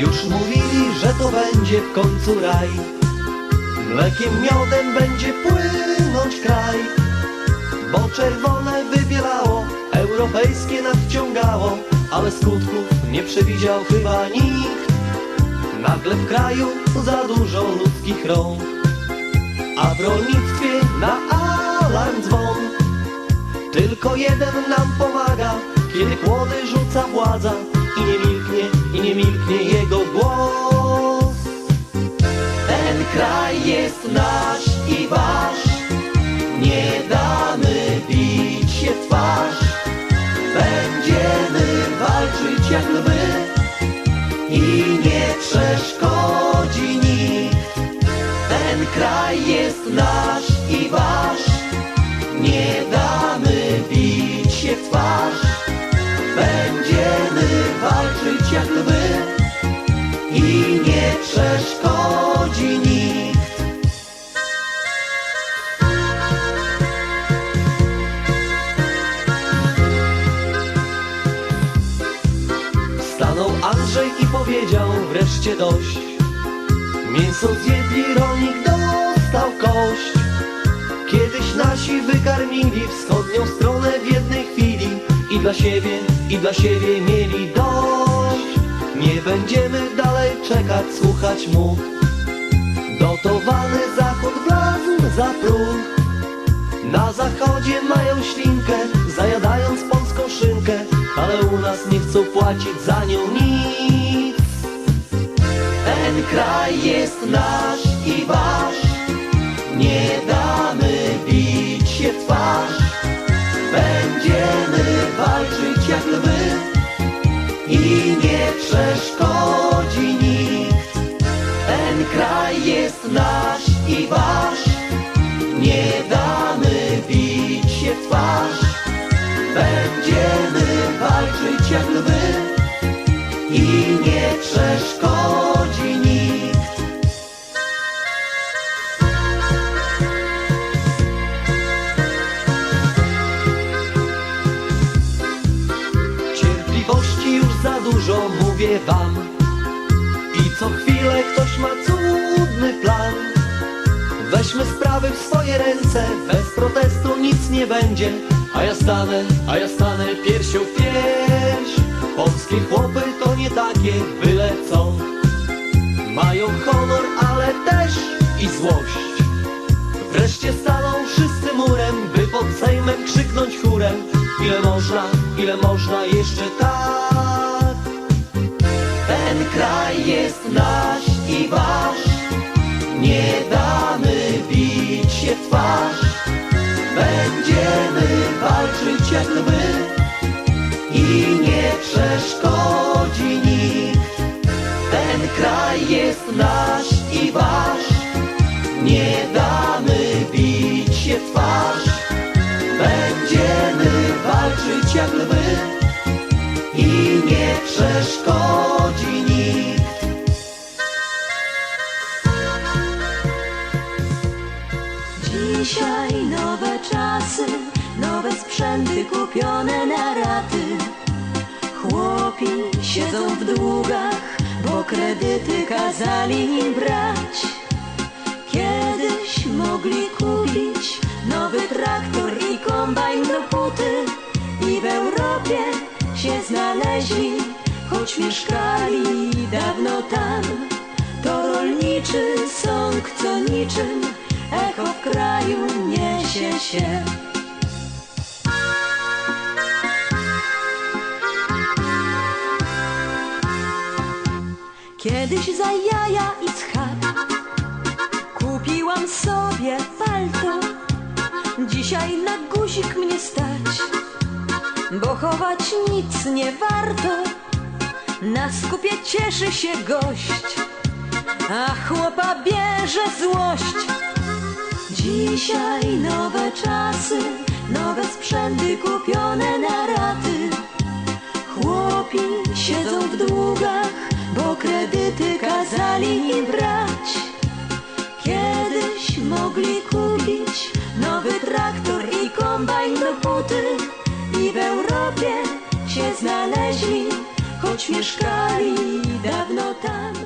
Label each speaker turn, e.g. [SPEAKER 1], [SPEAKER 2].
[SPEAKER 1] Już mówili, że to będzie w końcu raj. Mlekiem miodem będzie płynąć kraj. Bo czerwone wybielało, europejskie nadciągało. Ale skutków nie przewidział chyba nikt. Nagle w kraju za dużo ludzkich rąk. A w rolnictwie na alarm dzwon. Tylko jeden nam pomaga Kiedy kłody rzuca władza przeszkodzi nikt. Ten kraj jest nasz i wasz, nie damy bić się w twarz. Andrzej i powiedział wreszcie dość. Mięso zjedli, rolnik dostał kość. Kiedyś nasi wykarmili wschodnią stronę w jednej chwili. I dla siebie, i dla siebie mieli dość. Nie będziemy dalej czekać, słuchać mu Dotowany zachód wlazł za próg. Na zachodzie mają ślinkę, ale u nas nie chcą płacić za nią nic. Ten kraj jest nasz i wasz, nie damy bić się w twarz. Będziemy walczyć jak lwy i nie przeszkodzi nikt. Ten kraj jest nasz i wasz, nie damy bić się w twarz. Będziemy dużo, mówię wam. I co chwilę ktoś ma cudny plan. Weźmy sprawy w swoje ręce, bez protestu nic nie będzie. A ja stanę, a ja stanę piersią w pierś. Polskie chłopy to nie takie byle co. Mają honor, ale też i złość. Wreszcie staną wszyscy murem, by pod Sejmem krzyknąć chórem. Ile można, ile można jeszcze jest nasz i wasz. Nie damy bić się w twarz. Będziemy walczyć jak lwy i nie przeszkodzi nikt. Ten kraj jest nasz i wasz. Nie damy bić się w twarz. Będziemy walczyć jak lwy i nie przeszkodzi
[SPEAKER 2] sprzęty kupione na raty. Chłopi siedzą w długach, bo kredyty kazali im brać. Kiedyś mogli kupić nowy traktor i kombajn do puty i w Europie się znaleźli, choć mieszkali dawno tam. To rolniczy sąg, co niczym echo w kraju niesie się. Kiedyś za jaja i schab kupiłam sobie palto. Dzisiaj na guzik mnie stać, bo chować nic nie warto. Na skupie cieszy się gość, a chłopa bierze złość. Dzisiaj nowe czasy, nowe sprzęty kupione na raty. Chłopi siedzą w długach, bo kredyty kazali mi brać. Kiedyś mogli kupić nowy traktor i kombajn do buty i w Europie się znaleźli, choć mieszkali dawno tam.